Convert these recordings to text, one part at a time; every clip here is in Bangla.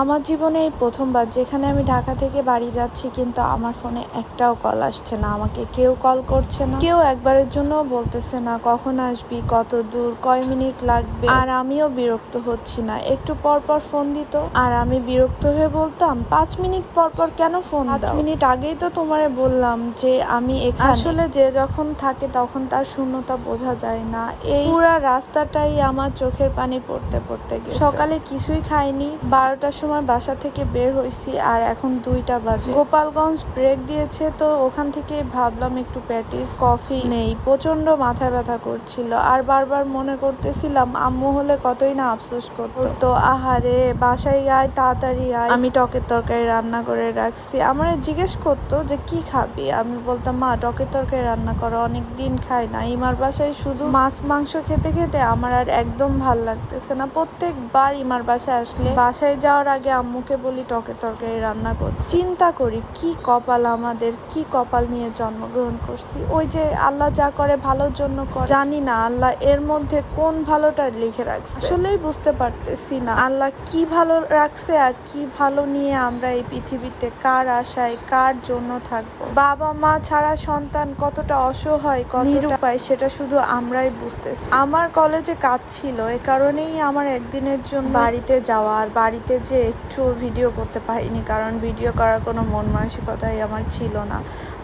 আমার জীবনে এই প্রথমবার যেখানে আমি ঢাকা থেকে বাড়ি যাচ্ছি কিন্তু আমার ফোনে একটাও কল আসছে না। আমাকে কেউ কল করছে না। কেউ একবারের জন্য বলতেছে না কখন আসবি? কত দূর? কয় মিনিট লাগবে? আর আমিও বিরক্ত হচ্ছি না। একটু পর পর ফোন দিত। আর আমি বিরক্ত হয়ে বলতাম পাঁচ মিনিট পর পর কেন ফোন পাঁচ মিনিট আগেই তো তোমারে বললাম যে আমি আসলে যে যখন থাকে তখন তার শূন্যতা বোঝা যায় না। এই পুরা রাস্তাটাই আমার চোখের পানি পড়তে পড়তে গেছে। সকালে কিছুই খাইনি। বারোটার সময় বাসা থেকে বের হয়েছি আর এখন দুইটা বাজে। গোপালগঞ্জ ব্রেক দিয়েছে তো ওখান থেকে ভাবলাম একটু প্যাটিস, কফি নেই। প্রচণ্ড মাথা ব্যথা করছিল আর বারবার মনে করতেছিলাম, আম্মু হলে কতই না আফসোস করতো। তো আহারে, বাসায় আয়, তাড়াতাড়ি আয়। আমি টকের তরকারি রান্না করে রাখছি। আমার জিজ্ঞেস করতো যে, কি খাবি? আমি বলতাম, মা, টকের তরকারি রান্না করো, অনেক দিন খাই না। ইমার বাসায় শুধু মাছ, মাংস খেতে খেতে আমার আর একদম ভালো লাগতেছে না। প্রত্যেকবার ইমার বাসায় আসলে বাসায় যাওয়ার আগে আম্মুকে বলি টকের তরকারি রান্না কর। চিন্তা করি, কি কপাল আমাদের, কি কপাল নিয়ে জন্মগ্রহণ করছি। ওই যে আল্লাহ যা করে ভালোর জন্য করে। জানি না আল্লাহ এর মধ্যে কোন ভালোটা লিখে রাখছে। আসলেই বুঝতে পারতেছি না আল্লাহ কি ভালো রাখছে আর কি ভালো নিয়ে আমরা এই পৃথিবীতে কার আশায়, কার জন্য থাকব। বাবা মা ছাড়া সন্তান কতটা অসহায় কত নিরুপায়, সেটা শুধু আমরাই বুঝতেছি। আমার কলেজে কাজ ছিল, এ কারণেই আমার একদিনের জন্য বাড়িতে যাওয়া আর বাড়িতে যে একটু ভিডিও করতে পারিনি কারণ ভিডিও করার কোনো মন মানসিকতাই আমার ছিল না।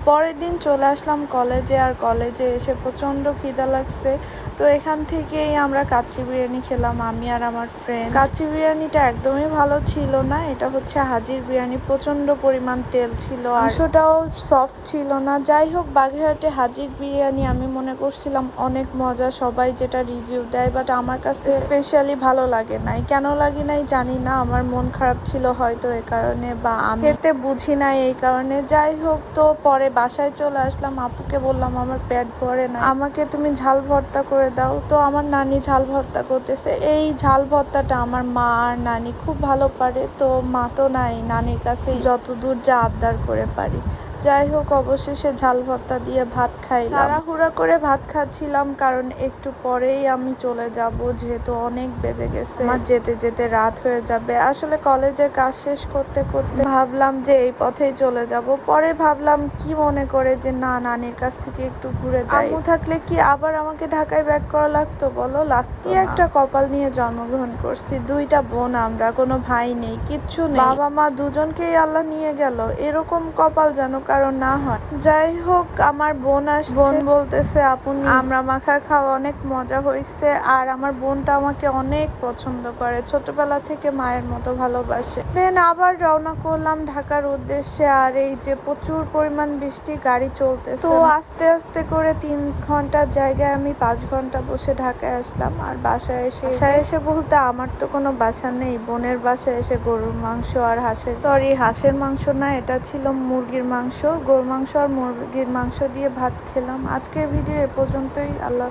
পরের দিন চলে আসলাম কলেজে আর কলেজে এসে প্রচণ্ড খিদা লাগছে। তো এখান থেকেই আমরা কাচ্চি বিরিয়ানি খেলাম আমি আর আমার ফ্রেন্ড কাচ্চি বিরিয়ানিটা একদমই ভালো ছিল না এটা হচ্ছে হাজির বিরিয়ানি প্রচণ্ড পরিমাণ তেল ছিল আর মাংসটাও সফট ছিল না। যাই হোক বাঘেরহাটে হাজির বিরিয়ানি আমি মনে করছিলাম অনেক মজা সবাই যেটা রিভিউ দেয় বাট আমার কাছে স্পেশালি ভালো লাগে নাই। কেন লাগে নাই জানি না আমার মন খারাপ ছিল হয়তো এ কারণে বা আমি খেতে বুঝি নাই এই কারণে। যাই হোক তো পরে বাসায় চলে আসলাম, আপুকে বললাম, আমার পেট ভরে না। আমাকে তুমি ঝাল ভর্তা করে দাও। তো আমার নানি ঝাল ভর্তা করতেছে। এই ঝাল ভর্তাটা আমার মা আর নানি খুব ভালো পারে, তো মা তো নাই, নানির কাছে যতদূর যা আবদার করে পারি। যাই হোক, অবশেষে ঝাল ভর্তা দিয়ে ভাত খাই তাড়াহুড়া করে ভাত খাচ্ছিলাম, কারণ একটু পরেই আমি চলে যাব, যেহেতু অনেক বেজে গেছে। আমার যেতে যেতে রাত হয়ে যাবে। আসলে কলেজে কাজ শেষ করতে করতে ভাবলাম যে এই পথেই চলে যাব। পরে ভাবলাম, কি মনে করে যে না, নানির কাছ থেকে একটু ঘুরে যাই। থাকলে কি আবার আমাকে ঢাকায় ব্যাক করা লাগতো বলো? লাগতো একটা কপাল নিয়ে জন্মগ্রহণ করছি, দুইটা বোন আমরা, কোনো ভাই নেই, কিচ্ছু নেই। বাবা মা দুজনকেই আল্লাহ নিয়ে গেল। এরকম কপাল যেন কারণ না হয়। যাই হোক আমার বোন আসছে। বোন বলতেছে আপু আমরা মাখা খাওয়া অনেক মজা হয়েছে আর আমার বোনটা আমাকে অনেক পছন্দ করে। ছোটবেলা থেকে মায়ের মতো ভালোবাসে। দেন আবার রওনা করলাম ঢাকার উদ্দেশ্যে আর এই যে প্রচুর পরিমাণ বৃষ্টি গাড়ি চলতেছে। তো আস্তে আস্তে করে তিন ঘণ্টার জায়গায় আমি পাঁচ ঘণ্টা বসে ঢাকায় আসলাম আর বাসায় এসে বাসায় এসে বলতে আমার তো কোনো বাসা নেই। বোনের বাসায় এসে গরুর মাংস আর হাঁসের সরি হাঁসের মাংস না এটা ছিল মুরগির মাংস মাংস আর মুরগির মাংস দিয়ে ভাত খেলাম। আজকের ভিডিও এ পর্যন্তই। আল্লাহ